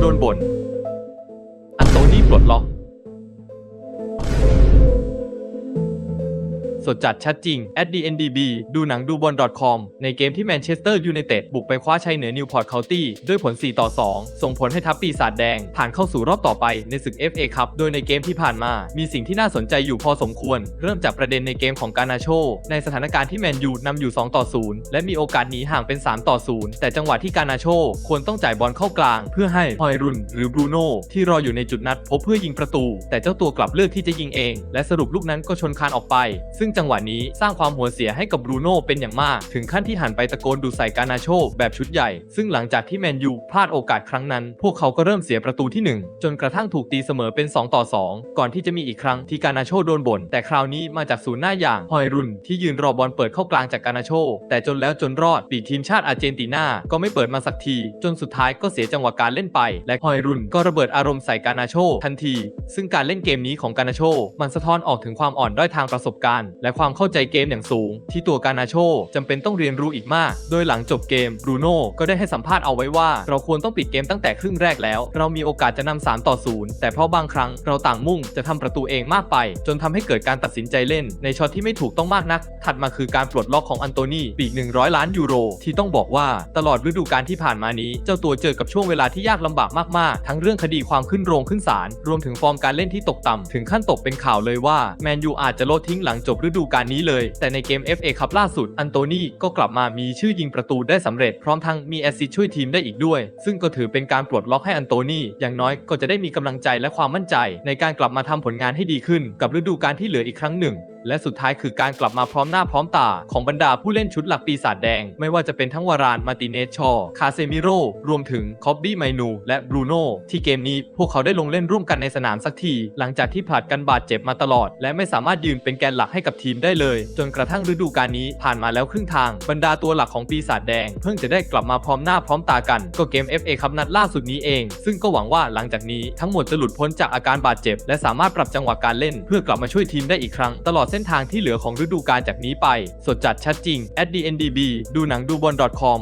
โดนบ่นอันโตนี่ปลดล็อก สดจัดชัดจริง at dndb ดูหนังดูบอล .com ในเกมที่แมนเชสเตอร์ยูไนเต็ดบุกไปคว้าชัยเหนือนิวพอร์ตเคานตี้ด้วยผล 4 ต่อ 2 ส่งผลให้ทัพปีศาจแดง ผ่านเข้าสู่รอบต่อไปในศึก FA ครับโดยในเกมที่ผ่านมา มีสิ่งที่น่าสนใจอยู่พอสมควร เริ่มจากประเด็นในเกมของการนาโช ในสถานการณ์ที่แมนยูนำอยู่ 2 ต่อ 0 และมีโอกาสหนีห่างเป็น 3 ต่อ 0 แต่จังหวะที่การนาโช ควรต้องจ่ายบอลเข้ากลาง เพื่อให้ฮอยรุนหรือบรูโน่ที่รออยู่ในจุดนัดพบเพื่อยิงประตู แต่เจ้าตัวกลับเลือกที่จะยิงเอง และสรุปลูกนั้นก็ชนคานออกไป ซึ่งจังหวะนี้สร้างความหัวเสียให้กับบรูโน่เป็นอย่างมาก ถึงขั้นที่หันไปตะโกนดูใส่กานาโชแบบชุดใหญ่ ซึ่งหลังจากที่แมนยูพลาดโอกาสครั้งนั้น พวกเขาก็เริ่มเสียประตูที่ 1 จนกระทั่งถูกตีเสมอเป็น 2 ต่อ 2 ก่อนที่จะมีอีกครั้งที่กานาโชโดนบ่นแต่คราวนี้มาจากศูนย์หน้าอย่างฮอยรุนที่ยืนรอบอลเปิดเข้ากลางจากกานาโชแต่จนแล้วจนรอดปีทีมชาติอาร์เจนตินาก็ไม่เปิดมาสักที จนสุดท้ายก็เสียจังหวะการเล่นไป และฮอยรุนก็ระเบิดอารมณ์ใส่กานาโชทันที ซึ่งการเล่นเกมนี้ของกานาโชมันสะท้อนออกถึงความอ่อนด้อยทางประสบการณ์และความเข้าใจเกมอย่างสูง ที่ตัวการนาโชจำเป็นต้องเรียนรู้อีกมาก โดยหลังจบเกมบรูโน่ก็ได้ให้สัมภาษณ์เอาไว้ว่า เราควรต้องปิดเกมตั้งแต่ครึ่งแรกแล้ว เรามีโอกาสจะนำ3ต่อ0แต่เพราะบางครั้งเราต่างมุ่งจะทำประตูเองมากไป จนทำให้เกิดการตัดสินใจเล่น ในช็อตที่ไม่ถูกต้องมากนัก ถัดมาคือการปลดล็อกของอันโตนีปีก 100 ล้านยูโร ที่ต้องบอกว่าตลอดฤดูกาลที่ผ่านมานี้ เจ้าตัวเจอกับช่วงเวลาที่ยากลำบากมากๆ ทั้งเรื่องคดีความขึ้นโรงขึ้นศาลรวมถึงฟอร์มการเล่นที่ตกต่ำถึงขั้นตกเป็นข่าวเลยว่าแมนยูอาจจะลดทิ้งหลังจบฤดูดูกาลนี้เลย แต่ในเกม FA คัพล่าสุด อันโตนีก็กลับมามีชื่อยิงประตูได้สำเร็จพร้อมทั้งมีแอสซิตช่วยทีมได้อีกด้วย ซึ่งก็ถือเป็นการปลดล็อกให้อันโตนีอย่างน้อยก็จะได้มีกำลังใจและความมั่นใจ ในการกลับมาทำผลงานให้ดีขึ้นกับฤดูกาลที่เหลืออีกครั้งหนึ่ง และสุดท้ายคือการกลับมาพร้อมหน้าพร้อมตา ของบรรดาผู้เล่นชุดหลักปีศาจแดง ไม่ว่าจะเป็นทั้งวารานมาร์ติเนสชอ คาเซมิโรรวมถึงคอบบี้ไมนู และบรูโน่ที่เกมนี้พวกเขาได้ลงเล่นร่วมกันในสนามสักที หลังจากที่ผลัดกันบาดเจ็บมาตลอด และไม่สามารถยืนเป็นแกนหลักให้กับทีมได้เลย จนกระทั่งฤดูกาลนี้ผ่านมาแล้วครึ่งทางบรรดาตัวหลักของปีศาจแดง เพิ่งจะได้กลับมาพร้อมหน้าพร้อมตากัน ก็เกม FA คัพนัดล่าสุดนี้เอง ซึ่งก็หวังว่าหลังจากนี้ทั้งหมดจะหลุดพ้นจากอาการบาดเจ็บ และสามารถปรับจังหวะการเล่น เพื่อกลับมาช่วยทีมได้อีกครั้งตลอดเส้นทางที่เหลือของฤดูกาลจากนี้ไป สดจัดชัดจริง at dndb ดูหนังดูบอล .com